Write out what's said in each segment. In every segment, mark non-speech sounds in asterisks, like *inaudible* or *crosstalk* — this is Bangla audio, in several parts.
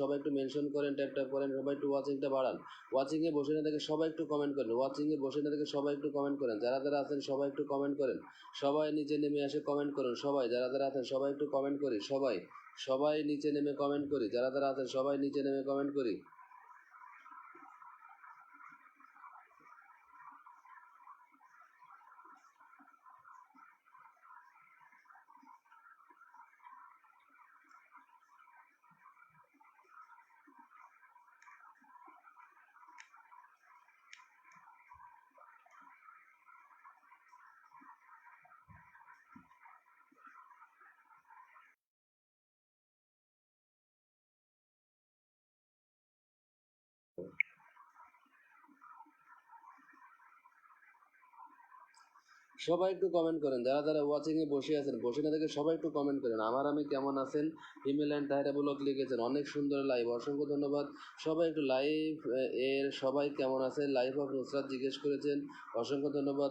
সবাই একটু মেনশন করেন ট্যাপ ট্যাপ করেন, সবাই একটু ওয়াচিংটা বাড়ান। ওয়াচিংয়ে বসে না থেকে সবাই একটু কমেন্ট করেন। ওয়াচিংয়ে বসে না থেকে সবাই একটু কমেন্ট করেন। যারা যারা আছেন সবাই একটু কমেন্ট করেন। সবাই নিচে নেমে এসে কমেন্ট করুন। সবাই যারা যারা আছেন সবাই একটু কমেন্ট করি। সবাই সবাই নিচে নেমে কমেন্ট করি। যারা যারা আছেন সবাই নিচে নেমে কমেন্ট করি। সবাই একটু কমেন্ট করেন। যারা যারা ওয়াচিং এ বসে আছেন, বসে না থেকে সবাই একটু কমেন্ট করেন। আমার আমি কেমন আছেন? হিমেল অ্যান্ড তাহেরা ব্লগ লিখেছেন। অনেক সুন্দর লাইভ অসংখ্য ধন্যবাদ। সবাই একটু লাইভ এর সবাই কেমন আছে লাইভ অফ নুসরাত জিজ্ঞেস করেছেন, অসংখ্য ধন্যবাদ।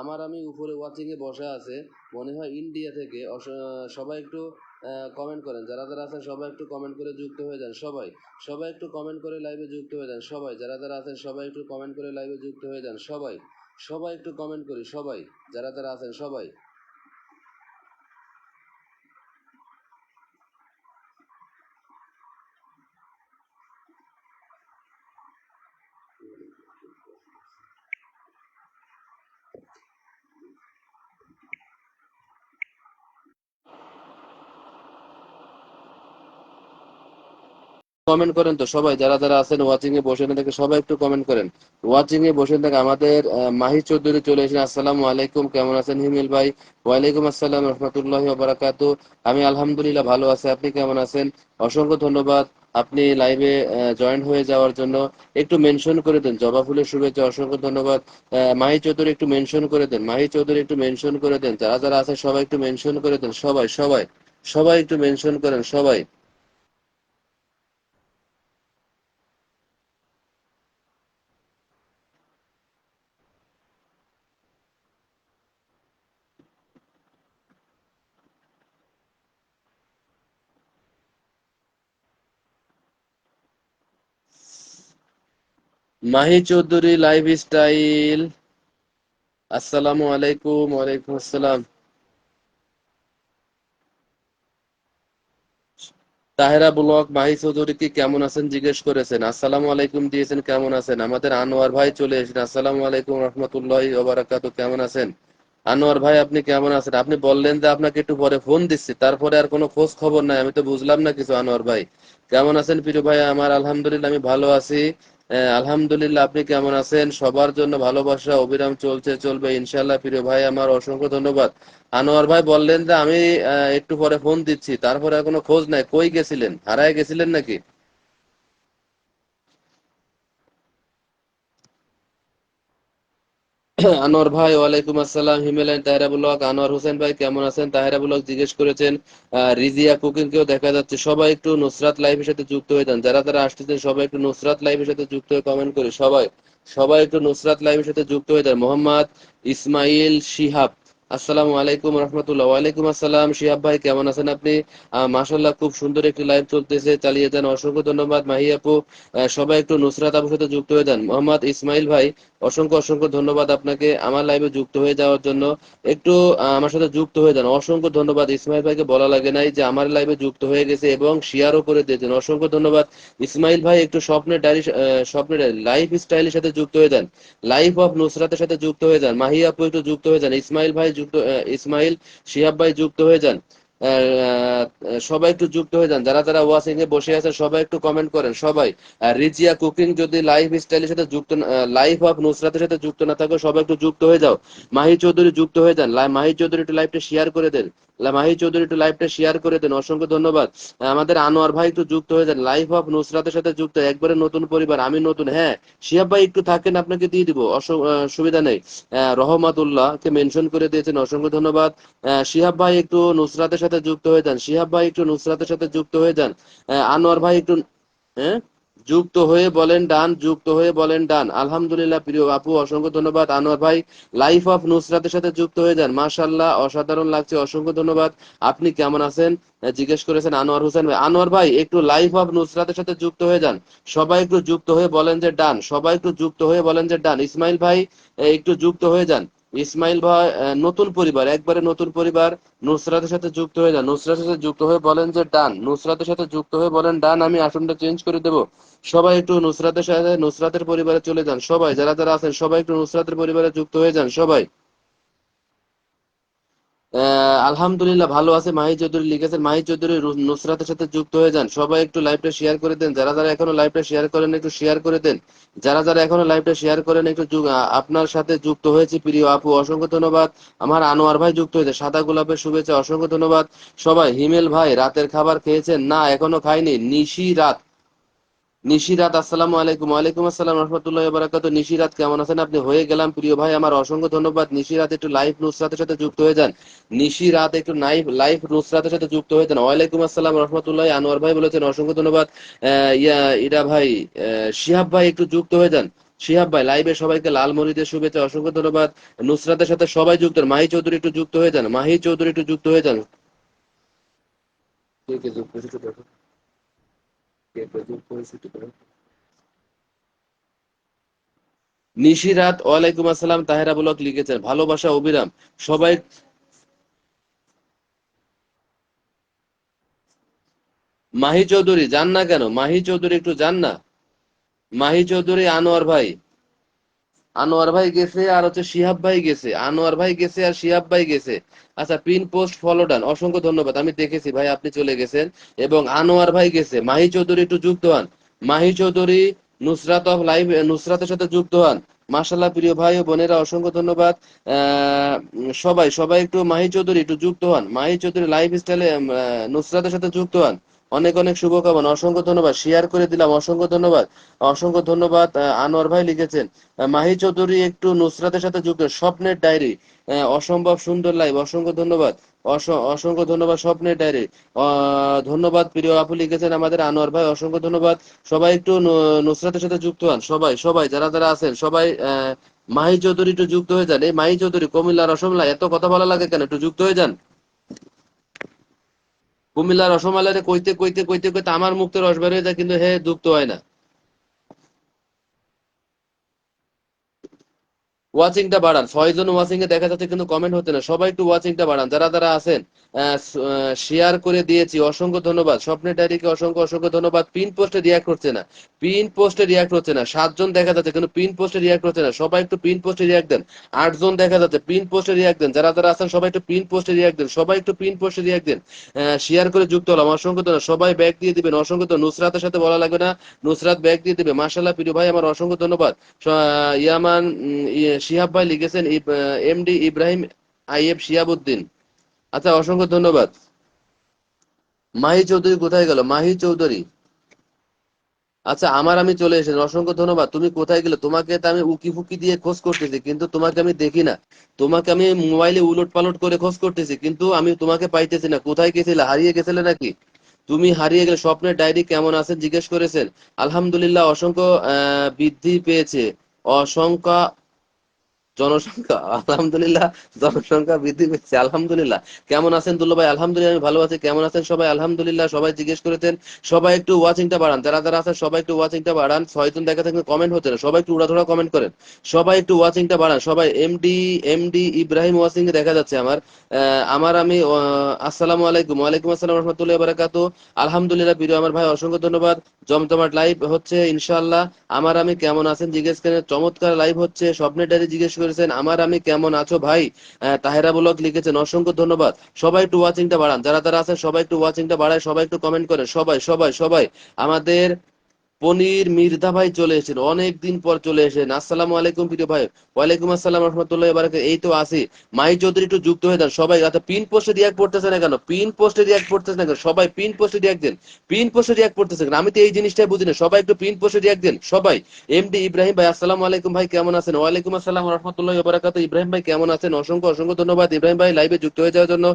আমার আমি উপরে ওয়াচিং এ বসা আছে, মনে হয় ইন্ডিয়া থেকে। সবাই একটু কমেন্ট করেন। যারা যারা আছেন, সবাই একটু কমেন্ট করে যুক্ত হয়ে যান, সবাই। সবাই একটু কমেন্ট করে লাইভে যুক্ত হয়ে যান, সবাই। যারা যারা আছেন, সবাই একটু কমেন্ট করে লাইভে যুক্ত হয়ে যান, সবাই। সবাই একটু কমেন্ট করি সবাই যারা যারা আছেন সবাই। কমেন্ট করেন তো, সবাই, যারা যারা আছেন ওয়াচিং এ বসে থেকে সবাই একটু কমেন্ট করেন। ওয়াচিং এ বসে থেকে আমাদের মাহি চৌধুরী চলে এসেছেন। আসসালামু আলাইকুম, কেমন আছেন হিমেল ভাই? ওয়ালাইকুম আসসালাম, রহমতুল্লাহি বারাকাতু। আমি আলহামদুলিল্লাহ ভালো আছি, আপনি কেমন আছেন? অসংখ্য ধন্যবাদ, আপনি লাইভে জয়েন হয়ে যাওয়ার জন্য। একটু মেনশন করে দেন, জবা ফুলের শুভেচ্ছা, অসংখ্য ধন্যবাদ। মাহি চৌধুরী একটু মেনশন করে দেন, মাহি চৌধুরী একটু মেনশন করে দেন। যারা যারা আছে সবাই একটু মেনশন করে দেন, সবাই সবাই সবাই একটু মেনশন করেন, সবাই। মাহি চৌধুরী লাইফ স্টাইল আসসালামু আলাইকুম, ওয়ালাইকুম আসসালাম। তাহেরা ব্লক মাহি চৌধুরী কি কেমন আছেন? জিজ্ঞেস করেছেন। আসসালামু আলাইকুম দিয়েছেন, কেমন আছেন? আমাদের আনোয়ার ভাই চলে এসেছেন। আসসালামু আলাইকুম রহমতুল্লাহি ওবারাকাতু কেমন আছেন? আনোয়ার ভাই, আপনি কেমন আছেন? আপনি বললেন যে আপনাকে একটু পরে ফোন দিচ্ছি, তারপরে আর কোনো খোঁজ খবর নাই। আমি তো বুঝলাম না কিছু, আনোয়ার ভাই। কেমন আছেন প্রিয় ভাই? আমার আলহামদুলিল্লাহ, আমি ভালো আছি। আলহামদুলিল্লাহ, আপনি কেমন আছেন? সবার জন্য ভালোবাসা, অবিরাম চলছে, চলবে। ইনশাল্লাহ প্রিয় ভাই, আমার অসংখ্য ধন্যবাদ। আনোয়ার ভাই বললেন যে, আমি একটু পরে ফোন দিচ্ছি। তারপরে এখনও খোঁজ নাই। কই গেছিলেন? হারায় গেছিলেন নাকি? *clears throat* আনোয়ার ভাই, ওয়ালাইকুম আসসালাম, হিমেলাইন তাহেরা ব্লগ। আনোয়ার হোসেন ভাই, কেমন আছেন? তাহেরা ব্লগ জিজ্ঞেস করেছেন রিজিয়া কুকিং কেও দেখা যাচ্ছে। সবাই একটু নুসরাত লাইভের সাথে যুক্ত হয়ে যান। যারা যারা আসতেছেন, সবাই একটু নুসরাত লাইভের সাথে যুক্ত হয়ে কমেন্ট করে। সবাই সবাই একটু নুসরাত লাইভের সাথে যুক্ত হয়ে যান। মোহাম্মদ ইসমাইল শিহাব আসসালামু আলাইকুম রহমতুল্লাহ। ওয়ালাইকুম আসসালাম। শিহাব ভাই কেমন আছেন আপনি? আহ, মাশাল্লাহ খুব সুন্দর একটি লাইভ চলতেছে চালিয়ে যান অসংখ্য ধন্যবাদ। মাহি আপু সবাই একটু নুসরাত আপুর সাথে যুক্ত হয়ে যান। মোহাম্মদ ইসমাইল ভাই অসংখ্য অসংখ্য ধন্যবাদ আপনাকে আমার লাইভে যুক্ত হয়ে যাওয়ার জন্য। একটু আমার সাথে যুক্ত হয়ে যান। অসংখ্য ধন্যবাদ। ইসমাইল ভাইকে বলা লাগে নাই যে আমার লাইভে যুক্ত হয়ে গেছে এবং শেয়ারও করে দিয়েছেন। অসংখ্য ধন্যবাদ। ইসমাইল ভাই একটু স্বপ্নের ডায়েরি স্বপ্নের লাইফ স্টাইলের সাথে যুক্ত হয়ে যান। লাইফ অফ নুসরাতের সাথে যুক্ত হয়ে যান। মাহি আপু একটু যুক্ত হয়ে যান। ইসমাইল ভাই যুক্ত ইসমাইল শিহাব ভাই যুক্ত হয়ে যান। সবাই একটু যুক্ত হয়ে যান। যারা যারা ওয়াচিং এ বসে আছেন সবাই একটু কমেন্ট করেন। সবাই রিজিয়া কুকিং যদি লাইফ স্টাইলের সাথে যুক্ত লাইফ অফ নুসরাতের সাথে যুক্ত না থাকো, সবাই একটু যুক্ত হয়ে যাও। মাহি চৌধুরী যুক্ত হয়ে যান। মাহি চৌধুরী একটু লাইভটা শেয়ার করে দেন। মাহি চৌধুরী একটু লাইভটা শেয়ার করে দেন। অসংখ্য ধন্যবাদ। আমাদের আনোয়ার ভাই একটু যুক্ত হয়ে যান। লাইফ অফ নুসরাতের সাথে যুক্ত, একবারে নতুন পরিবার, আমি নতুন। হ্যাঁ শিয়াব ভাই একটু থাকেন, আপনাকে দিয়ে দিব। সুবিধা নেই। রহমাতুল্লাহ কে মেনশন করে দিয়েছেন। অসংখ্য ধন্যবাদ। শিহাব ভাই একটু নুসরাতের সাথে যুক্ত হয়ে যান। শিহাব ভাই একটু নুসরাতের সাথে যুক্ত হয়ে যান। আনোয়ার ভাই একটু হ্যাঁ? যুক্ত হয়ে বলেন ডান, যুক্ত হয়ে বলেন ডান। আলহামদুলিল্লাহ, প্রিয় আপু, অসংখ্য ধন্যবাদ। আনোয়ার ভাই, লাইফ অফ নুসরাতের সাথে যুক্ত হয়ে যান। মাশাল্লাহ অসাধারণ লাগছে, অসংখ্য ধন্যবাদ। আপনি কেমন আছেন? জিজ্ঞেস করেছেন আনোয়ার হোসেন ভাই। আনোয়ার ভাই, একটু লাইফ অফ নুসরাতের সাথে যুক্ত হয়ে যান। সবাই একটু যুক্ত হয়ে বলেন যে ডান, সবাই একটু যুক্ত হয়ে বলেন যে ডান। ইসমাইল ভাই একটু যুক্ত হয়ে যান। ইসমাইল ভাই নতুন পরিবার, একবারে নতুন পরিবার, নুসরাতের সাথে যুক্ত হয়ে যান। নুসরাতের সাথে যুক্ত হয়ে বলেন যে, ডান। নুসরাতের সাথে যুক্ত হয়ে বলেন, ডান, আমি আসনটা চেঞ্জ করে দেব। সবাই একটু নুসরাতের সাথে, নুসরাতের পরিবারে চলে যান। সবাই, যারা যারা আছেন, সবাই একটু নুসরাতের পরিবারে যুক্ত হয়ে যান, সবাই। আলহামদুলিল্লাহ ভালো আছে। মাহি চৌধুরী লিখেছেন মাহি চৌধুরী নুসরাতের সাথে যুক্ত হয়ে যান। সবাই একটু লাইভটা শেয়ার করে দেন। যারা যারা এখনও লাইভটা শেয়ার করেন একটু শেয়ার করে দেন। যারা যারা এখনও লাইভটা শেয়ার করেন একটু আপনার সাথে যুক্ত হয়েছে। প্রিয় আপু, অসংখ্য ধন্যবাদ। আমার আনোয়ার ভাই যুক্ত হয়েছে। সাদা গোলাপের শুভেচ্ছা, অসংখ্য ধন্যবাদ। সবাই, হিমেল ভাই, রাতের খাবার খেয়েছেন? না, এখনও খাইনি। নিশি রাত। নিশিরাত, আসসালামু আলাইকুম। ওয়ালাইকুম আসসালাম, রহমতুল্লাহ বারাকাত নিশিরাত, কেমন আছেন আপনি? হয়ে গেলাম। প্রিয় ভাই, আমার অসংখ্য ধন্যবাদ। নিশিরাত একটু লাইভ নুসরাতের সাথে যুক্ত হয়ে যান। নিশিরাত একটু লাইভ লাইভ নুসরাতের সাথে যুক্ত হয়ে যান। ওয়ালাইকুম আসসালাম, রহমতুল্লাহ। আনোয়ার ভাই বলেছেন, অসংখ্য ধন্যবাদ। ইয়া, ইরা ভাই শিহাব ভাই একটু যুক্ত হয়ে যান। শিহাব ভাই লাইভে সবাইকে লাল মরিদের শুভেচ্ছা, অসংখ্য ধন্যবাদ। নুসরাতের সাথে সবাই যুক্ত মাহি চৌধুরী একটু যুক্ত হয়ে যান। মাহি চৌধুরী একটু যুক্ত হয়ে যান। কে কে যুক্ত হয়েছে দেখো কে কে যুক্ত হয়েছে নিশিরাত ওয়ালাইকুম আসসালাম, তাহেরা ব্লক লিখেছেন। ভালোবাসা, অবিরাম। সবাই মাহি চৌধুরী, যান না কেন? মাহি চৌধুরী একটু যান না? মাহি চৌধুরী, আনোয়ার ভাই। আনোয়ার ভাই গেছে আর হচ্ছে শিহাব ভাই গেছে। আনোয়ার ভাই গেছে আর শিহাব ভাই গেছে। আচ্ছা পিন পোস্ট ফলো ডান অসংখ্য ধন্যবাদ। আমি দেখেছি ভাই, আপনি চলে গেছেন। এবং আনোয়ার ভাই গেছে। মাহি চৌধুরী একটু যুক্ত হন। মাহি চৌধুরী নুসরাত অফ লাইভ নুসরাতের সাথে যুক্ত হন। মাসাল্লাহ প্রিয় ভাই ও বোনেরা, অসংখ্য ধন্যবাদ। সবাই সবাই একটু মাহি চৌধুরী একটু যুক্ত হন। মাহি চৌধুরী লাইফ স্টাইলে নুসরাতের সাথে যুক্ত হন। অনেক অনেক শুভকামনা। অসংখ্য ধন্যবাদ। শেয়ার করে দিলাম। অসংখ্য ধন্যবাদ। অসংখ্য ধন্যবাদ আনোয়ার ভাই লিখেছেন মাহি চৌধুরী একটু নুসরাতের সাথে যুক্ত। স্বপ্নের ডায়েরি অসম্ভব সুন্দর লাইভ অসংখ্য ধন্যবাদ। অসংখ্য ধন্যবাদ স্বপ্নের ডায়েরি। ধন্যবাদ প্রিয় আপু লিখেছেন আমাদের আনোয়ার ভাই, অসংখ্য ধন্যবাদ। সবাই একটু নুসরাতের সাথে যুক্ত হন। সবাই সবাই, যারা যারা আছেন, সবাই মাহি চৌধুরী একটু যুক্ত হয়ে যান। এই মাহি চৌধুরী, কুমিল্লা রসমলা এত কথা বলা লাগে কেন? একটু যুক্ত হয়ে যান। কুমিল্লা রসমালাইরে কইতে কইতে কইতে কইতে আমার মুক্ত রস বের হয়ে যায় কিন্তু হে দুঃখ হয় না। ওয়াচিংটা বাড়ান। ছয়জন ওয়াচিং এ দেখা যাচ্ছে কিন্তু কমেন্ট হতে না। সবাই একটু ওয়াচিংটা বাড়ান। যারা যারা আছেন শেয়ার করে দিয়েছি। অসংখ্য ধন্যবাদ। স্বপ্নের ডায়েরিকে অসংখ্য অসংখ্য ধন্যবাদ। পিন পোস্টে রিয়াক্ট হচ্ছে না। পিন পোস্টে রিয়াক্ট হচ্ছে না। সাতজন দেখা যাচ্ছে, কিন্তু পিন পোস্টে রিয়াক্ট হচ্ছে না। সবাই একটু পিন পোস্টে রিয়াক্ট দেন। আটজন দেখা যাচ্ছে পিন পোস্টে রিয়াক্ট দেন। যারা যারা আছেন, সবাই একটু পিন পোস্টে রিয়াক্ট দেন। সবাই একটু পিন পোস্টে রিয়াক্ট দেন। শেয়ার করে যুক্ত হলাম। অসংখ্য ধন্যবাদ। সবাই ব্যাগ দিয়ে দিবেন। অসংখ্য নুসরাতের সাথে বলা লাগবে না। নুসরাত ব্যাগ দিয়ে দিবে। মাসাল্লাহ প্রিয় ভাই, আমার অসংখ্য ধন্যবাদ। ইয়ামান শিহাব ভাই লিখেছেন এমডি ইব্রাহিম আইএফ শিয়াবুদ্দিন আচ্ছা অসংখ্য ধন্যবাদ। মাহি চৌধুরী কোথায় গেল? মাহি চৌধুরী। আচ্ছা আমার আমি চলে এসেছি। অসংখ্য ধন্যবাদ। তুমি কোথায় গেলে? তোমাকে তো আমি উকি ফুকি দিয়ে খোঁজ করতেছি, কিন্তু তোমাকে আমি দেখি না। তোমাকে আমি মোবাইলে উলট পালট করে খোঁজ করতেছি, কিন্তু আমি তোমাকে পাইতেছি না। কোথায় গেছিলে? হারিয়ে গেছিলে নাকি? তুমি হারিয়ে গেলে, স্বপ্নের ডায়েরি কেমন আছেন জিজ্ঞেস করেছেন। আলহামদুলিল্লাহ, অসংখ্য বৃদ্ধি পেয়েছে। অসংখ্য জনসংখ্যা, আলহামদুলিল্লাহ জনসংখ্যা বৃদ্ধি পেয়েছে, আলহামদুলিল্লাহ। কেমন আছেন দুল্লো ভাই? আলহামদুলিল্লাহ আমি ভালো আছি। কেমন আছেন সবাই? আলহামদুলিল্লাহ সবাই জিজ্ঞেস করেছেন, সবাই একটু ওয়াচিংটা বাড়ান। যারা যারা আছেন, সবাই একটু ওয়াচিংটা বাড়ান। ছয়জন দেখা থাকলে কমেন্ট হচ্ছে না। সবাই একটু উড়াধরা কমেন্ট করেন। সবাই একটু ওয়াচিংটা বাড়ান। সবাই এমডি এমডি ইব্রাহিম ওয়াচিং দেখা যাচ্ছে আমার। আমার আমি আসসালামু আলাইকুম। ওয়ালাইকুম আসসালাম রহমতুল্লাহ বারাকাত আলহামদুলিল্লাহ প্রিয় আমার ভাই, অসংখ্য ধন্যবাদ। জমজমাট লাইভ হচ্ছে, ইনশাআল্লাহ। আমার আমি কেমন আছেন জিজ্ঞেস করেন। চমৎকার লাইভ হচ্ছে। স্বপ্নের ডায়েরি জিজ্ঞেস করেছেন। আমার, আমি কেমন আছো ভাই? তাহেরা ব্লগ লিখেছেন, অসংখ্য ধন্যবাদ। সবাই একটু ওয়াচিংটা বাড়ান। যারা তারা আছেন, সবাই একটু ওয়াচিংটা বাড়ায়, সবাই একটু কমেন্ট করেন। সবাই সবাই সবাই। আমাদের পনির মির্ধা ভাই চলে এসেছেন অনেক দিন পর চলে এসেছেন। আসসালামু আলাইকুম প্রিয় ভাই। ওয়ালাইকুম আসসালাম রহমতুল্লাহ এই তো আসি মাই চৌধুরী একটু যুক্ত হয়ে যান। সবাই আচ্ছা পিন পোস্টে রিয়াক্ট করতেছে না কেন? পিন পোস্টে রিয়াক্ট করতেছে না কেন? সবাই পিন পোস্টে রিয়াক্ট দেন পিন পোস্টে রিয়াক্ট করতেছে কেন? আমি তো এই জিনিসটাই বুঝি না। সবাই একটু পিন পোস্টে রিয়াক্ট দেন সবাই। এমডি ইব্রাহিম ভাই, আসসালামু আলাইকুম ভাই, কেমন আছেন? ওয়ালাইকুম আসসালাম রহমতুল্লাহ বারাকাত ইব্রাহিম ভাই, কেমন আছেন? অসংখ্য অসংখ্য ধন্যবাদ। ইব্রাহিম ভাই লাইভে যুক্ত হয়ে যাওয়ার জন্য।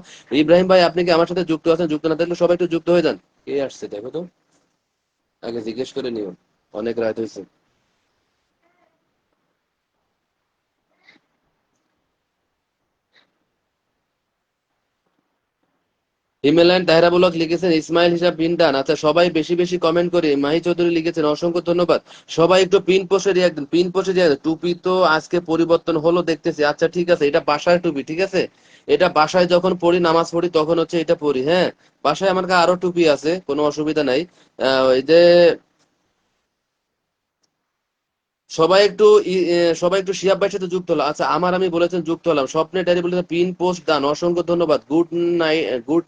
ইব্রাহিম ভাই, আপনি কি আমার সাথে যুক্ত আছেন? যুক্ত না থাকলে সবাই একটু যুক্ত হয়ে যান। কে আসছে, দেখো তো। আগে জিজ্ঞেস করে নিও। অনেক রাত হয়েছে হিমেলায়ন তাহেরা ব্লক লিখেছেন ইসমাইল হিসাব আচ্ছা সবাই বেশি বেশি কমেন্ট করে। মাহি চৌধুরী লিখেছেন, অসংখ্য ধন্যবাদ। সবাই একটু পিন দিন পিন রিয়াক্ট টুপি তো আজকে পরিবর্তন হলো দেখতেছি। আচ্ছা ঠিক আছে, এটা বাসায় টুপি, ঠিক আছে? এটা বাসায় যখন পড়ি, নামাজ পড়ি, তখন হচ্ছে এটা পড়ি হ্যাঁ? বাসায় আমার কাছে আরও টুপি আছে, কোনো অসুবিধা নাই। ওই যে সবাই একটু সবাই একটু শিয়াব ভাইয়ের সাথে যুক্ত হলো আচ্ছা আমার আমি বলেছেন যুক্ত হলাম। স্বপ্নে ডায়েরি বলেছেন পিন পোস্ট দান। অসংখ্য ধন্যবাদ। গুড নাই, good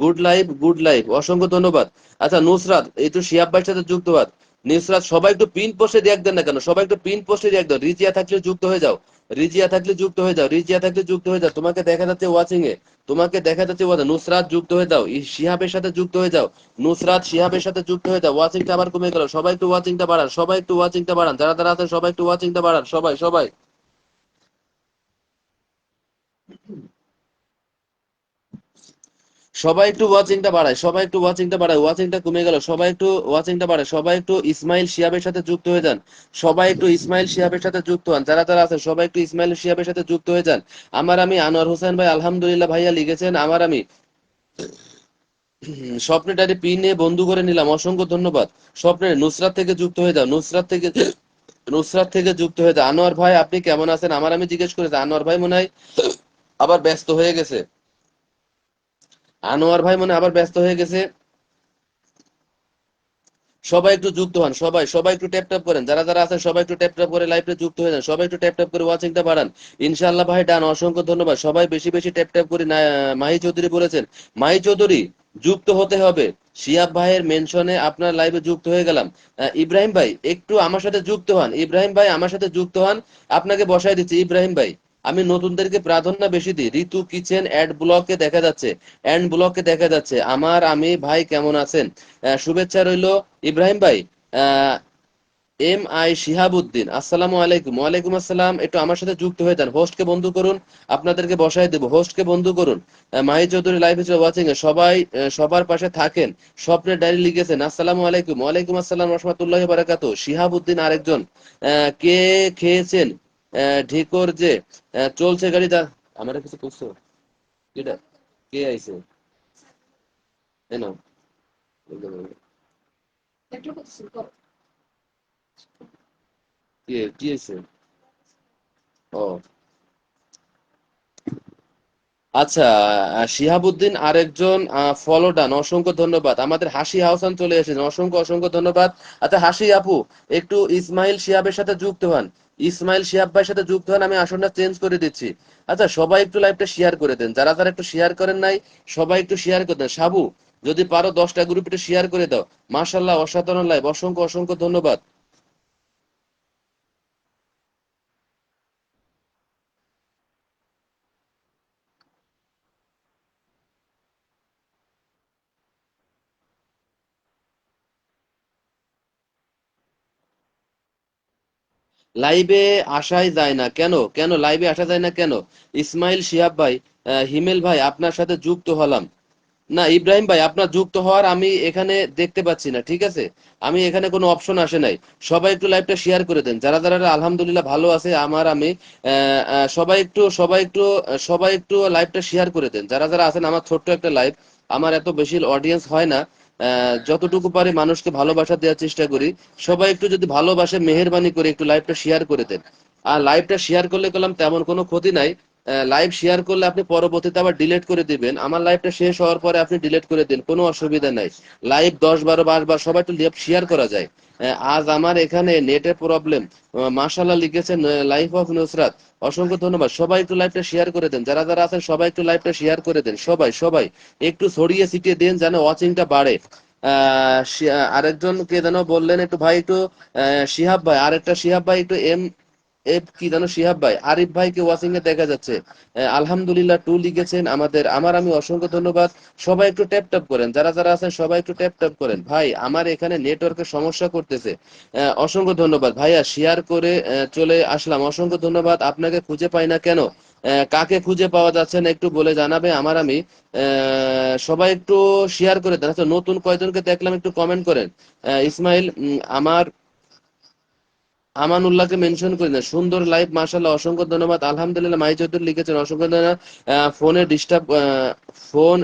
good life good life অসংখ্য ধন্যবাদ। আচ্ছা নুসরাত একটু শিয়াব ভাইয়ের সাথে যুক্ত হওয়ার নুসরাত, সবাই একটু পিন পোস্টে রিয়াক্ট দেন না কেন? সবাই একটু পিন পোস্টে রিয়াক্ট দাও রিজিয়া থাকলে যুক্ত হয়ে যাও। রিজিয়া থাকলে যুক্ত হয়ে যাও। রিজিয়া থাকলে যুক্ত হয়ে যাও। তোমাকে দেখা যাচ্ছে ওয়াচিং এ। তোমাকে দেখা যাচ্ছে ওয়াচিং নুসরাত, যুক্ত হয়ে যাও। শিহাবের সাথে যুক্ত হয়ে যাও। নুসরাত, শিহাবের সাথে যুক্ত হয়ে যাও। ওয়াচিংটা আবার কমে গেল। সবাই একটু ওয়াচিংটা বাড়ান। সবাই একটু ওয়াচিংটা বাড়ান। যারা যারা আছেন সবাই একটু ওয়াচিংটা বাড়ান। সবাই সবাই। সবাই একটু ওয়াচিংটা বাড়ায়, সবাই একটু ওয়াচিংটা বাড়ায় ওয়াচিংটা কমে গেল, সবাই একটু ওয়াচিংটা বাড়ায়, সবাই একটু ইসমাইল শিয়াবের সাথে যুক্ত হয়ে যান, সবাই একটু ইসমাইল শিয়াবের সাথে যুক্ত হন, যারা যারা আছেন সবাই একটু ইসমাইল শিয়াবের সাথে যুক্ত হয়ে যান। আমার আমি আনোয়ার হোসেন ভাই, আলহামদুলিল্লাহ ভাইয়া লিখেছেন, আমার আমি স্বপ্নের ডায়েরি পিন নিয়ে বন্ধু করে নিলাম, অসংখ্য ধন্যবাদ। স্বপ্নের নুসরাত থেকে যুক্ত হয়ে যাও, নুসরাত থেকে নুসরাত থেকে যুক্ত হয়ে যাও। আনোয়ার ভাই, আপনি কেমন আছেন? আমার আমি জিজ্ঞেস করেছি, আনোয়ার ভাই মনে হয় আবার ব্যস্ত হয়ে গেছে। আনোয়ার ভাই মনে আবার ব্যস্ত হয়ে গেছে। সবাই একটু যুক্ত হন, সবাই সবাই একটু ট্যাপ ট্যাপ করেন। যারা যারা আছেন, সবাই একটু ট্যাপ ট্যাপ করে লাইভে যুক্ত হয়ে যান। সবাই একটু ট্যাপ ট্যাপ করে ওয়াচিংটা বাড়ান। ইনশাআল্লাহ ভাই ডান, অসংখ্য ধন্যবাদ। সবাই বেশি বেশি ট্যাপ ট্যাপ করে মাহি চৌধুরী বলেছেন, মাহি চৌধুরী, যুক্ত হতে হবে। শিয়াব ভাইয়ের মেনশনে আপনার লাইভে যুক্ত হয়ে গেলাম। ইব্রাহিম ভাই, একটু আমার সাথে যুক্ত হন। ইব্রাহিম ভাই, আমার সাথে যুক্ত হন। আপনাকে বসাই দিচ্ছি। ইব্রাহিম ভাই আমি নতুনদেরকে প্রাধান্য বেশি দিই। ঋতু কিচেন অ্যাড ব্লকে দেখা যাচ্ছে। অ্যান্ড ব্লকে দেখা যাচ্ছে। আমার আমি ভাই কেমন আছেন? শুভেচ্ছা রইল ইব্রাহিম ভাই। এম আই শিহাবুদ্দিন, আসসালামু আলাইকুম। ওয়ালাইকুম আসসালাম। একটু আমার সাথে যুক্ত হয়ে যান। হোস্টকে বন্ধু করুন, আপনাদেরকে বসাই দেবো। হোস্টকে বন্ধু করুন। মাহি চৌধুরী লাইভ হিসেবে ওয়াচিং এ সবাই সবার পাশে থাকেন। স্বপ্নের ডায়েরি লিখেছেন। আসসালামু আলাইকুম। ওয়ালাইকুম আসসালাম রহমতুল্লাহ বারাকাতু শিহাবুদ্দিন আরেকজন। কে খেয়েছেন? ঢেকর যে চলছে গাড়িটা। আমার কিছু করছ এটা কে আইছে? এই নাও। কে, কি আইছে? ও। আচ্ছা শিহাবুদ্দিন আরেকজন ফলো ডান অসংখ্য ধন্যবাদ। আমাদের হাসি হাসান চলে এসেছেন, অসংখ্য অসংখ্য ধন্যবাদ। আচ্ছা হাসি আপু, একটু ইসমাইল শিহাবের সাথে যুক্ত হন। ইসমাইল শিহাব ভাইয়ের সাথে যুক্ত হন, আমি আসনটা চেঞ্জ করে দিচ্ছি। আচ্ছা সবাই একটু লাইভটা শেয়ার করে দেন। যারা যারা একটু শেয়ার করেন নাই, সবাই একটু শেয়ার করে দেন। সাবু, যদি পারো দশটা গ্রুপ একটু শেয়ার করে দাও। মাশাল্লাহ অসাধারণ লাইভ অসংখ্য অসংখ্য ধন্যবাদ। লাইভে আসাই যায় না। কেন? কেন লাইভে আসা যায় না কেন? ইসমাইল শিহাব ভাই হিমেল ভাই, আপনার সাথে যুক্ত হলাম। না, ইব্রাহিম ভাই, আপনার যুক্ত হওয়ার আমি এখানে দেখতে পাচ্ছি না, ঠিক আছে? আমি এখানে কোনো অপশন আসে নাই। সবাই একটু লাইভটা শেয়ার করে দেন। যারা যারা আলহামদুলিল্লাহ ভালো আছে, আমার, আমি সবাই একটু সবাই একটু সবাই একটু লাইভটা শেয়ার করে দেন। যারা যারা আছেন, আমার ছোট্ট একটা লাইভ আমার এত বেশি অডিয়েন্স হয় না। যতটুকু পারি মানুষকে ভালোবাসা দেওয়ার চেষ্টা করি। সবাই একটু যদি ভালোবাসে, মেহেরবানি করে একটু লাইভটা শেয়ার করে দেন। আর লাইভটা শেয়ার করলে করলাম তেমন কোনো ক্ষতি নাই। লাইভ শেয়ার করলে আপনি পরবর্তীতে আবার ডিলিট করে দিবেন। আমার লাইভটা শেষ হওয়ার পরে আপনি ডিলিট করে দিন, কোনো অসুবিধা নাই। লাইভ দশ বারো বার বার সবাই একটু শেয়ার করা যায়। আজ আমার এখানে নেটের প্রবলেম মাশাল্লাহ লিখেছেন লাইফ অফ নুসরাত। অসংখ্য ধন্যবাদ। সবাই একটু লাইভটা শেয়ার করে দেন। যারা যারা আছেন, সবাই একটু লাইভটা শেয়ার করে দেন। সবাই সবাই, একটু ছড়িয়ে ছিটিয়ে দেন যেন ওয়াচিংটা বাড়ে। আরেকজন কে যেন বললেন, একটু ভাই একটু শিহাব ভাই, আরেকটা শিহাব ভাই একটু এম এফ কি জানো শিহাব ভাই? আরিফ ভাইকে ওয়াচিং এ দেখা যাচ্ছে। আলহামদুলিল্লাহ টু লিখেছেন আমাদের। আমার আমি অসংখ্য ধন্যবাদ। সবাই একটু ট্যাপ ট্যাপ করেন। যারা যারা আছেন, সবাই একটু ট্যাপ ট্যাপ করেন। ভাই, আমার এখানে নেটওয়ার্কের সমস্যা করতেছে। অসংখ্য ধন্যবাদ। ভাইয়া শেয়ার করে চলে আসলাম। অসংখ্য ধন্যবাদ। আপনাকে খুঁজে পাই না কেন? কাকে খুঁজে পাওয়া যাচ্ছে না একটু বলে জানাবে আমার আমি। সবাই একটু শেয়ার করে দেন। আচ্ছা নতুন কয়জনকে দেখলাম একটু কমেন্ট করেন। ইসমাইল আমার আমানুল্লাহকে মেনশন করি না। সুন্দর লাইভ মাশাল্লাহ অসংখ্য ধন্যবাদ। আলহামদুলিল্লাহ মাই চৌধুরী লিখেছেন। অসংখ্য ধন্যবাদ। ফোনে ডিস্টার্ব ফোন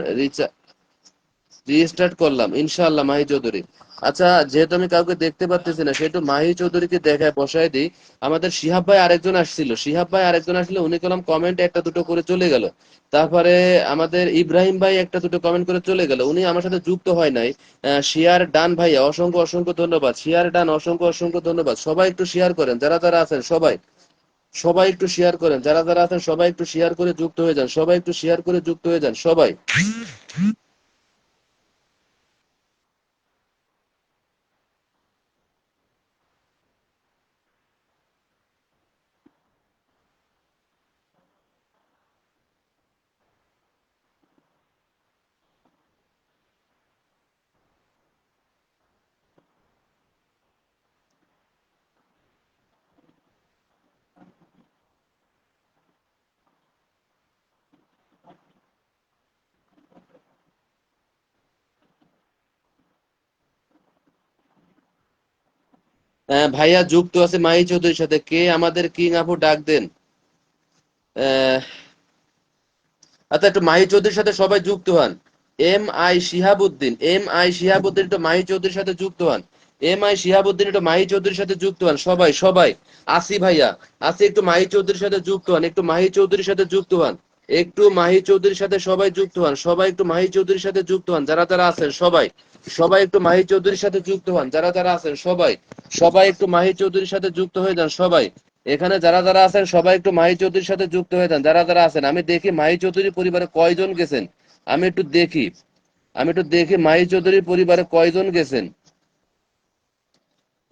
রিস্টার্ট করলাম, ইনশাআল্লাহ, মাহি চৌধুরী। আচ্ছা যেহেতু আমি কাউকে দেখতে পাচ্তেছি না, সেহেতু মাহি চৌধুরীকে দেখায়, বসায় দিই। আমাদের শিহাব ভাই আরেকজন আসছিল। শিহাব ভাই আরেকজন আসলে, উনি কলাম কমেন্ট একটা দুটো করে চলে গেল। তারপরে আমাদের ইব্রাহিম ভাই একটা দুটো কমেন্ট করে চলে গেল। উনি আমার সাথে যুক্ত হয় নাই। শিয়ার ডান ভাইয়া, অসংখ্য অসংখ্য ধন্যবাদ। শিয়ার ডান, অসংখ্য অসংখ্য ধন্যবাদ। সবাই একটু শেয়ার করেন, যারা যারা আছেন, সবাই। সবাই একটু শেয়ার করেন, যারা যারা আছেন, সবাই একটু শেয়ার করে যুক্ত হয়ে যান। সবাই একটু শেয়ার করে যুক্ত হয়ে যান, সবাই। ভাইয়া যুক্ত আছে মাহি চৌধুরীর সাথে। কে আমাদের কিং আপু ডাক দেন। আচ্ছা একটু মাহি চৌধুরীর সাথে সবাই যুক্ত হন। M I Shihabuddin, M I Shihabuddin একটু মাহি চৌধুরীর সাথে যুক্ত হন। এম আই শিহাবুদ্দিন একটু মাহি চৌধুরীর সাথে যুক্ত হন। সবাই সবাই, আসি ভাইয়া, আসি একটু মাহি চৌধুরীর সাথে যুক্ত হন। একটু মাহি চৌধুরীর সাথে যুক্ত হন। একটু মাহি চৌধুরীর সাথে সবাই যুক্ত হন। সবাই একটু মাহি চৌধুরীর সাথে যুক্ত হন। যারা যারা আছেন, সবাই। সবাই একটু মাহি চৌধুরীর সাথে যুক্ত হন, যারা যারা আছেন সবাই। সবাই একটু মাহি চৌধুরীর সাথে যুক্ত হয়ে যান, সবাই। এখানে যারা যারা আছেন, সবাই একটু মাহি চৌধুরীর সাথে যুক্ত হয়ে যান, যারা যারা আছেন। আমি দেখি মাহি চৌধুরী পরিবারে কয়জন গেছেন? আমি একটু দেখি। আমি একটু দেখি মাহি চৌধুরীর পরিবারে কয়জন গেছেন?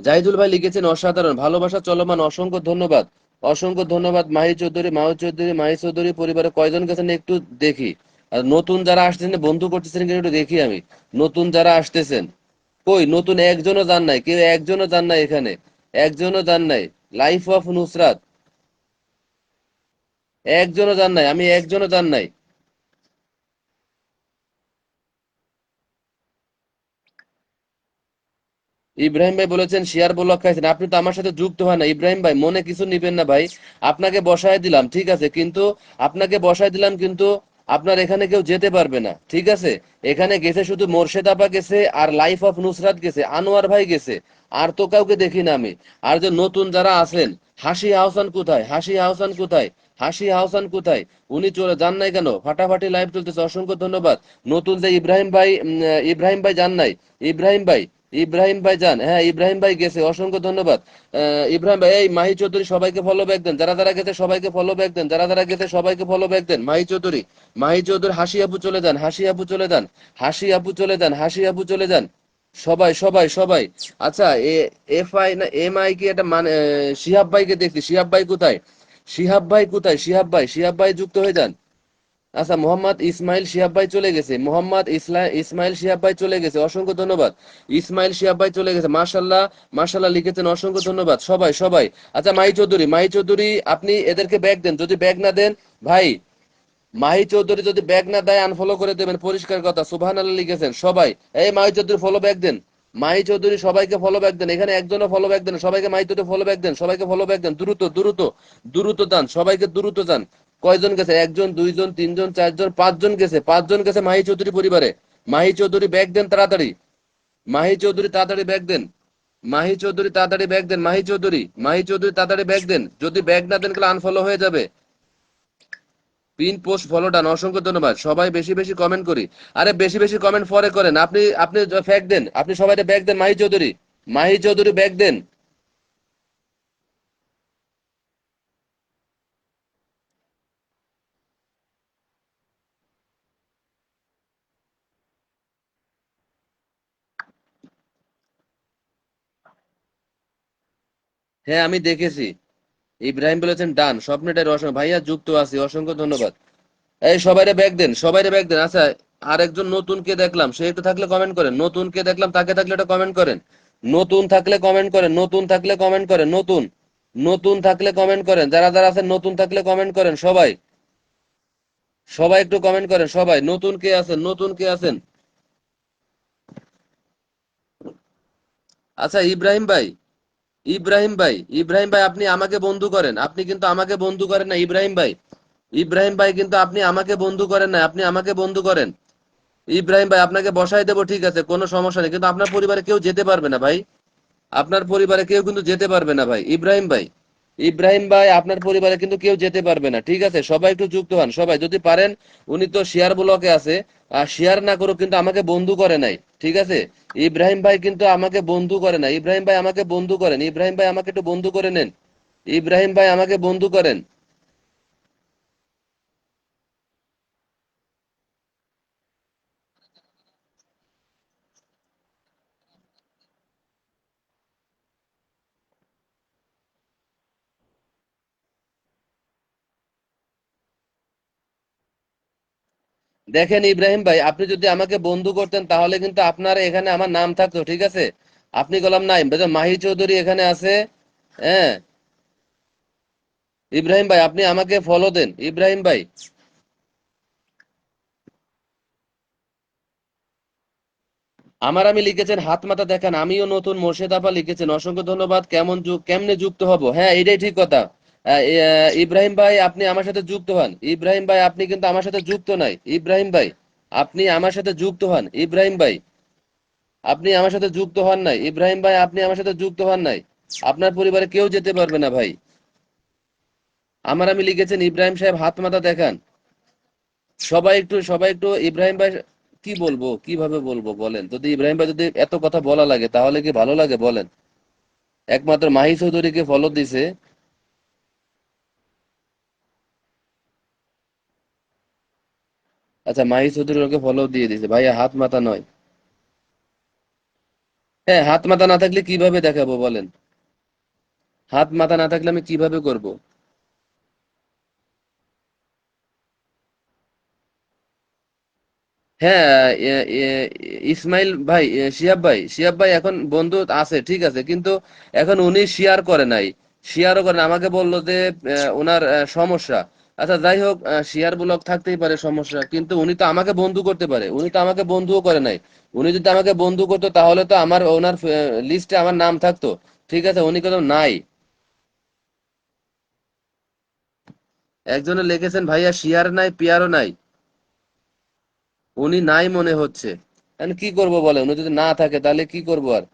জাহিদুল ভাই লিখেছেন, অসাধারণ। ভালোবাসা, চলমান, অসংখ্য ধন্যবাদ। অসংখ্য ধন্যবাদ মাহি চৌধুরী মাহু চৌধুরী মাহি চৌধুরী পরিবারে কয়জন গেছেন একটু দেখি। আর নতুন যারা আসতেছেন, বন্ধু করতেছেন কিনা একটু দেখি আমি। নতুন যারা আসতেছেন, কই? নতুন একজনও যান নাই, কেউ একজনও যান নাই এখানে। একজনও যান নাই। Life of Nusrat. একজনও যান নাই, আমি একজনও যান নাই। ইব্রাহিম ভাই বলেছেন, শেয়ার ব্লক খাইছেন। আপনি তো আমার সাথে যুক্ত হয় না। ইব্রাহিম ভাই, মনে কিছু নিবেন না ভাই। আপনাকে বসায় দিলাম, ঠিক আছে? কিন্তু আপনাকে বসায় দিলাম, কিন্তু আপনার এখানে কেউ যেতে পারবে না, ঠিক আছে? এখানে গেছে শুধু মোর্শেদ আপা গেছে, আর লাইফ অফ নুসরাত গেছে, আনোয়ার ভাই গেছে, আর তো কাউকে দেখি না আমি। আর যে নতুন যারা আছেন হাসি আহসান কোথায়? হাসি আহসান কোথায়? হাসি আহসান কোথায়? উনি চলে যান নাই কেন? ফাটাফাটি লাইভ চলতেছে, অসংখ্য ধন্যবাদ। নতুন যে ইব্রাহিম ভাই ইব্রাহিম ভাই যান নাই। ইব্রাহিম ভাই ইব্রাহিম ভাই যান। হ্যাঁ ইব্রাহিম ভাই গেছে, অসংখ্য ধন্যবাদ। ইব্রাহিম ভাই, এই মাহি চৌধুরী সবাইকে ফলো ব্যাক দেন। যারা যারা গেছে, সবাইকে ফলো ব্যাক দেন। যারা যারা গেছে, সবাইকে ফলো ব্যাক দেন। মাহি চৌধুরী মাহি চৌধুরী, হাসি আপু চলে যান, হাসি আপু চলে যান, হাসি আপু চলে যান, হাসি আপু চলে যান। সবাই সবাই সবাই। আচ্ছা এফ আই না এম আই কি এটা মানে শিহাব ভাইকে দেখছি। শিহাব ভাই কোথায়? শিহাব ভাই কোথায়? শিহাব ভাই শিহাব ভাই যুক্ত হয়ে যান। আচ্ছা মোহাম্মদ ইসমাইল শিহাব ভাই চলে গেছে। মোহাম্মদ ইসমাইল শিহাব ভাই চলে গেছে। অসংখ্য ধন্যবাদ। ইসমাইল শিহাব ভাই চলে গেছে। মাশাল্লাহ মাশাল্লাহ লিখেছেন অসংখ্য ধন্যবাদ। সবাই সবাই। আচ্ছা মাহি চৌধুরী মাহি চৌধুরী, আপনি এদেরকে ব্যাগ দেন। যদি ব্যাগ না দেন, ভাই, মাহি চৌধুরী যদি ব্যাগ না দেয় আনফলো করে দেবেন। পরিষ্কার কথা সুবহান আল্লাহ লিখেছেন। সবাই, এই মাহি চৌধুরী ফলো ব্যাগ দেন। মাহি চৌধুরী সবাইকে ফলো ব্যাক দেন। এখানে একজনও ফলো ব্যাক দেন। সবাইকে মাহি চৌধুরী ফলো ব্যাক দেন। সবাইকে ফলো ব্যাক দেন। দ্রুত দ্রুত দ্রুত যান সবাইকে দ্রুত যান কয়জন গেছে? একজন, দুইজন, তিনজন, চারজন, পাঁচজন গেছে। পাঁচজন গেছে মাহি চৌধুরী পরিবারে। মাহি চৌধুরী ব্যাগ দেন তাড়াতাড়ি। মাহি চৌধুরী তাড়াতাড়ি ব্যাগ দেন। মাহি চৌধুরী তাড়াতাড়ি ব্যাগ দেন। মাহি চৌধুরী মাহি চৌধুরী তাড়াতাড়ি ব্যাগ দেন। যদি ব্যাগ না দেন তাহলে আনফলো হয়ে যাবে। Pin post follow done. অসংখ্য ধন্যবাদ। সবাই বেশি বেশি কমেন্ট করি। আরে বেশি বেশি কমেন্ট পরে করেন। আপনি আপনি ফ্যাক দেন। আপনি সবাই ব্যাগ দেন। মাহি চৌধুরী মাহি চৌধুরী ব্যাগ দেন। হ্যাঁ আমি দেখেছি। ইব্রাহিম বলেছেন, ডান স্বপ্নটার অসংখ্য ভাইয়া, যুক্ত আছি, অসংখ্য ধন্যবাদ। এই, সবাইরে ব্যাগ দেন, সবাইরে ব্যাগ দেন। আচ্ছা আর একজন নতুন কে দেখলাম, সে একটু থাকলে কমেন্ট করেন। নতুন কে দেখলাম, তাকে থাকলে একটা কমেন্ট করেন। নতুন থাকলে কমেন্ট করেন, নতুন থাকলে কমেন্ট করেন, নতুন। নতুন থাকলে কমেন্ট করেন, যারা যারা আছেন, নতুন থাকলে কমেন্ট করেন, সবাই। সবাই একটু কমেন্ট করেন, সবাই। নতুন কে আছেন, নতুন কে আছেন? আচ্ছা ইব্রাহিম ভাই ইব্রাহিম ভাই ইব্রাহিম ভাই, আপনি আমাকে বন্ধু করেন। আপনি কিন্তু আমাকে বন্ধু করেন না, ইব্রাহিম ভাই। ইব্রাহিম ভাই কিন্তু আপনি আমাকে বন্ধু করেন না, আপনি আমাকে বন্ধু করেন। ইব্রাহিম ভাই, আপনাকে বসাই দেবো, ঠিক আছে, কোনো সমস্যা নেই। কিন্তু আপনার পরিবারে কেউ যেতে পারবে না ভাই। আপনার পরিবারে কেউ কিন্তু যেতে পারবে না ভাই, ইব্রাহিম ভাই। ইব্রাহিম ভাই, আপনার পরিবারে কিন্তু কেউ যেতে পারবে না, ঠিক আছে? সবাই একটু যুক্ত হন, সবাই। যদি পারেন, উনি তো শেয়ার ব্লকে আছে, আর শেয়ার না করুক কিন্তু আমাকে বন্ধু করে নাই, ঠিক আছে? ইব্রাহিম ভাই কিন্তু আমাকে বন্ধু করে না ইব্রাহিম ভাই আমাকে বন্ধু করেন। ইব্রাহিম ভাই আমাকে একটু বন্ধু করে নেন। ইব্রাহিম ভাই আমাকে বন্ধু করেন। দেখেন ইব্রাহিম ভাই, আপনি যদি আমাকে বন্ধু করতেন, তাহলে কিন্তু আপনার এখানে আমার নাম থাকতো, ঠিক আছে? আপনি গলাম নাই মাহি চৌধুরী এখানে আছে হ্যাঁ? ইব্রাহিম ভাই, আপনি আমাকে ফলো দেন। ইব্রাহিম ভাই। আমার আমি লিখেছেন, হাত মাথা দেখান, আমিও নতুন মোর্শেদ আপা লিখেছেন, অসংখ্য ধন্যবাদ, কেমন কেমনে যুক্ত হব? হ্যাঁ এটাই ঠিক কথা। ইব্রাহিম ভাই, আপনি আমার সাথে যুক্ত হন। ইব্রাহিম ভাই, আপনি কিন্তু আমার সাথে যুক্ত নাই। ইব্রাহিম ভাই, আপনি আমার সাথে যুক্ত হন। ইব্রাহিম ভাই, আপনি আমার সাথে যুক্ত হন নাই। ইব্রাহিম ভাই, আপনি আমার সাথে যুক্ত হন নাই। আপনার পরিবারে কেউ যেতে পারবে না, ভাই। আমার আমি লিখেছেন, ইব্রাহিম সাহেব হাত মাথা দেখান। সবাই একটু সবাই একটু, ইব্রাহিম ভাই, কি বলব, কীভাবে বলব, বলেন। যদি ইব্রাহিম ভাই যদি এত কথা বলা লাগে, তাহলে কি ভালো লাগে, বলেন। একমাত্র মাহি চৌধুরীকে ফলো দিছে। আচ্ছা মাহি চৌধুরী ওকে ফলো দিয়ে দিছে ভাইয়া, হাত মাথা নয়। হ্যাঁ হাত মাথা না থাকলে কীভাবে দেখাবো বলেন? হাত মাথা না থাকলে আমি কীভাবে করব? হ্যাঁ ইসমাইল ভাই শিয়াব ভাই শিয়াব ভাই এখন বন্ধু আছে, ঠিক আছে, কিন্তু এখন উনি শেয়ার করে নাই। শেয়ারও করেন আমাকে বলল যে ওনার সমস্যা। আচ্ছা যাই হোক শেয়ার ব্লক থাকতেই পারে, সমস্যা। কিন্তু উনি তো আমাকে বন্ধু করতে পারে। উনি তো আমাকে বন্ধুও করে নাই। উনি যদি আমাকে বন্ধু করতো, তাহলে তো আমার ওনার লিস্টে আমার নাম থাকতো। ঠিক আছে, উনি কিন্তু নাই। একজনে লিখেছেন, ভাইয়া, শিয়ার নাই, পিয়ারও নাই। উনি নাই মনে হচ্ছে। কি করব বলে উনি যদি না থাকে, তাহলে কি করব আর?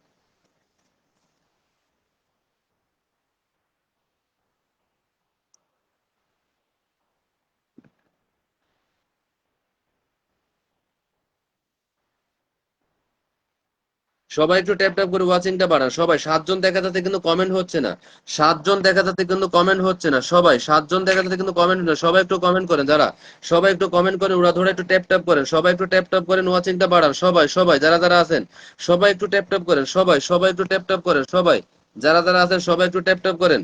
সবাই একটু ট্যাপ ট্যাপ করে ওয়াচিংটা বাড়ান। সবাই, সাতজন দেখা যাচ্ছে কিন্তু কমেন্ট হচ্ছে না। সাতজন দেখা যাচ্ছে কিন্তু কমেন্ট হচ্ছে না। সবাই, সাতজন দেখা যাচ্ছে কিন্তু কমেন্ট না। সবাই একটু কমেন্ট করেন, যারা। সবাই একটু কমেন্ট করেন, ওরা ধরে একটু ট্যাপ ট্যাপ করেন। সবাই একটু ট্যাপ ট্যাপ করেন ওয়াচিংটা বাড়ান। সবাই সবাই, যারা যারা আছেন, সবাই একটু ট্যাপ ট্যাপ করেন। সবাই সবাই একটু ট্যাপ ট্যাপ করেন। সবাই, যারা যারা আছেন, সবাই একটু ট্যাপ ট্যাপ করেন।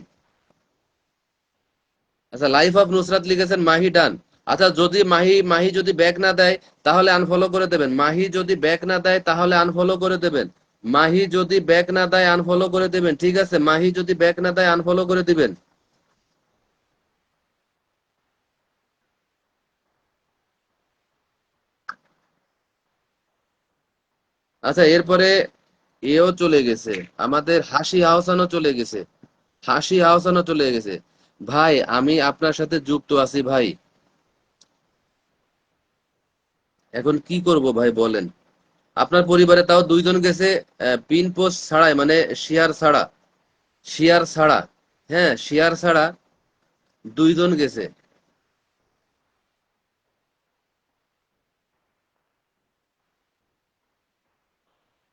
আচ্ছা লাইফ অফ নুসরাত লিখেছেন, মাহি ডান। আচ্ছা যদি মাহি মাহি যদি ব্যাক না দেয়, তাহলে আনফলো করে দেবেন। মাহি যদি ব্যাক না দেয়, তাহলে আনফলো করে দেবেন। মাহি যদি ব্যাক না দেয় আনফলো করে দিবেন। ঠিক আছে? মাহি যদি ব্যাক না দেয় আনফলো করে দিবেন। আচ্ছা এরপরে এও চলে গেছে। আমাদের হাসি আহসানও চলে গেছে। হাসি আহসানও চলে গেছে। ভাই, আমি আপনার সাথে যুক্ত আছি, ভাই। এখন কি করব, ভাই, বলেন। আপনার পরিবারে তাও দুইজন গেছে পিন পোস্ট ছাড়াই মানে শেয়ার ছাড়া। শেয়ার ছাড়া হ্যাঁ শেয়ার ছাড়া দুইজন গেছে।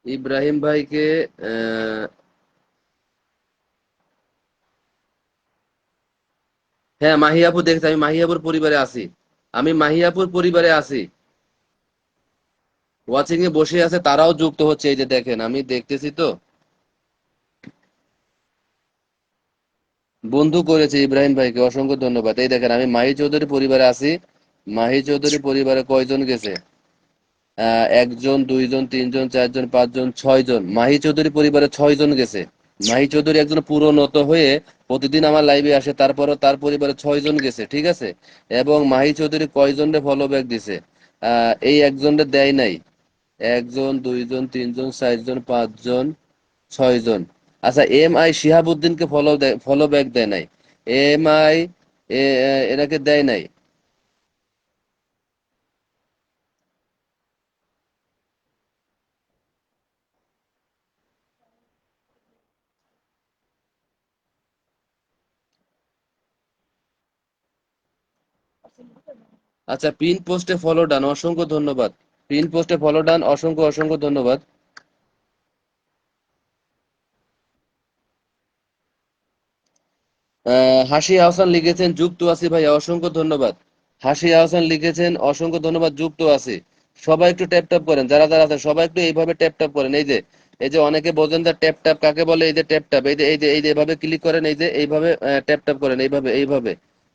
ইব্রাহিম ভাইকে হ্যাঁ মাহিয়াপুর দেখছি, আমি মাহিয়াপুর পরিবারে আছি। আমি মাহিয়াপুর পরিবারে আছি। ওয়াচিং এ বসে আছে, তারাও যুক্ত হচ্ছে, এই যে দেখেন, আমি দেখতেছি তো। বন্ধু করেছে ইব্রাহিম ভাইকে, অসংখ্য ধন্যবাদ। এই দেখেন, আমি মাহি চৌধুরী পরিবারে আছি। মাহি চৌধুরী পরিবারে কয়জন গেছে? একজন, দুইজন, তিনজন, চারজন, পাঁচজন, ছয়জন। মাহি চৌধুরী পরিবারে ছয়জন গেছে। মাহি চৌধুরী একজন পুরোনত হয়ে প্রতিদিন আমার লাইভে আসে, তারপরও তার পরিবারে ছয় জন গেছে, ঠিক আছে? এবং মাহি চৌধুরী কয়জনরে ফলো ব্যাক দিছে? এই একজনরে দেয় নাই। একজন, দুইজন, তিনজন, চারজন, পাঁচজন, ছয়জন। আচ্ছা এম আই শিহাবুদ্দিনকে ফলো ফলো ব্যাক দেয় নাই। এম আই এনাকে দেয় নাই। আচ্ছা পিন পোস্টে ফলো ডান অসংখ্য ধন্যবাদ। পিন পোস্টে ফলো ডান অসংখ্য অসংখ্য ধন্যবাদ। হাসি আহসান লিখেছেন, যুক্ত আছি ভাই, অসংখ্য ধন্যবাদ। হাসি আহসান লিখেছেন, অসংখ্য ধন্যবাদ, যুক্ত আছি। সবাই একটু ট্যাপ ট্যাপ করেন, যারা যারা আছেন সবাই একটু এইভাবে ট্যাপ ট্যাপ করেন। এই যে এই যে অনেকে বোঝেন না ট্যাপ ট্যাপ কাকে বলে? এই যে ট্যাপ ট্যাপ এই যে এই যে এই যে এইভাবে ক্লিক করেন, এই যে এইভাবে ট্যাপ ট্যাপ করেন, এইভাবে এইভাবে।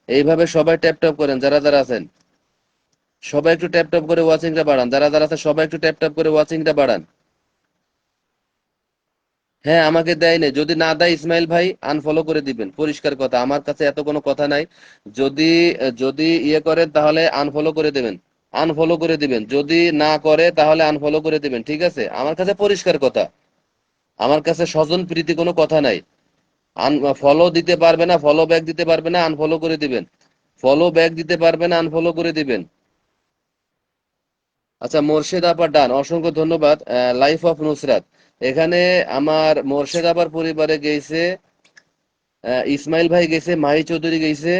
এইভাবে সবাই ট্যাপ ট্যাপ করেন, যারা যারা আছেন। সবাই একটু ট্যাপ ট্যাপ করে ওয়াচিংটা বাড়ান। যারা যারা আছেন সবাই একটু ট্যাপ ট্যাপ করে ওয়াচিংটা বাড়ান। হ্যাঁ আমাকে দেয় যদি না দেয়, ইসমাইল ভাই আনফলো করে দিবেন। পরিষ্কার কথা। আমার কাছে এত কোনো কথা নাই। যদি যদি ইয়ে করেন, তাহলে আনফলো করে দেবেন। আনফলো করে দিবেন। যদি না করে, তাহলে আনফলো করে দিবেন। ঠিক আছে? আমার কাছে পরিষ্কার কথা। আমার কাছে স্বজন প্রীতি কোনো কথা নাই। আন ফলো দিতে পারবে না ফলো ব্যাক দিতে পারবে না আনফলো করে দিবেন। ফলো ব্যাক দিতে পারবে না আনফলো করে দিবেন। আচ্ছা মোর্শেদ আপা ডান। অসংখ্য ধন্যবাদ লাইফ অফ নুসরাত। এখানে আমার মোর্শেদ আপার পরিবারে গেছে ইসমাইল ভাই গেছে, মাহি চৌধুরী গেছে।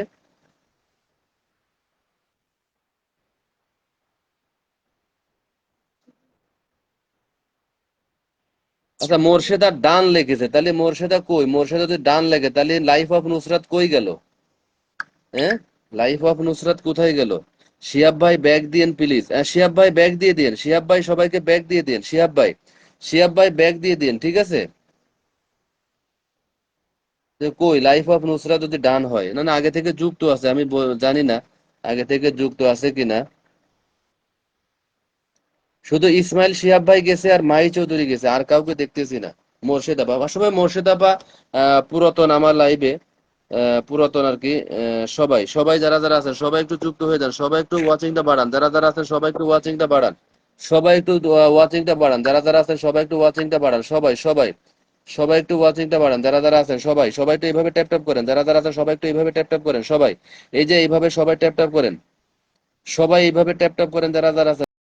আচ্ছা মোর্শেদা ডান লেগেছে, তাহলে মোর্শেদা কই? মোর্শেদা যদি ডান লেগে, তাহলে লাইফ অফ নুসরাত কই গেল? হ্যাঁ? লাইফ অফ নুসরাত কোথায় গেল? শিহাব ভাই ব্যাগ দিয়েন প্লিজ শিহাব ভাই ব্যাগ দিয়ে দিন শিহাব ভাই সবাইকে ব্যাগ দিয়ে দিন শিহাব ভাই। শিহাব ভাই ব্যাগ দিয়ে দিন ঠিক আছে? কই লাইফ অফ নুসরাত যদি ডান হয় না না আগে থেকে যুক্ত আছে আমি জানি না আগে থেকে যুক্ত আছে কিনা। শুধু ইসমাইল শিহাব ভাই গেছে আর মাহি চৌধুরী গেছে আর কাউকে দেখতেছি না। মোর্শেদ আপা আসলে মোর্শেদ আপা আহ, পুরাতন আমার লাইভে পুরাতন আর কি সবাই সবাই যারা যারা আছেন, সবাই একটু যুক্ত হয়ে যান, সবাই একটু ওয়াচিংটা বাড়ান। যারা যারা আছেন, সবাই একটু ওয়াচিংটা বাড়ান। সবাই একটু ওয়াচিংটা বাড়ান। যারা যারা আছেন, সবাই একটু ওয়াচিংটা বাড়ান। সবাই সবাই সবাই একটু ওয়াচিংটা বাড়ান। যারা যারা আছেন, সবাই সবাই একটু এইভাবে ট্যাপ ট্যাপ করেন। যারা যারা আছেন, সবাই একটু এইভাবে ট্যাপ ট্যাপ করেন। সবাই, এই যে এইভাবে সবাই ট্যাপ ট্যাপ করেন। সবাই এইভাবে ট্যাপ ট্যাপ করেন, যারা যারা আছেন।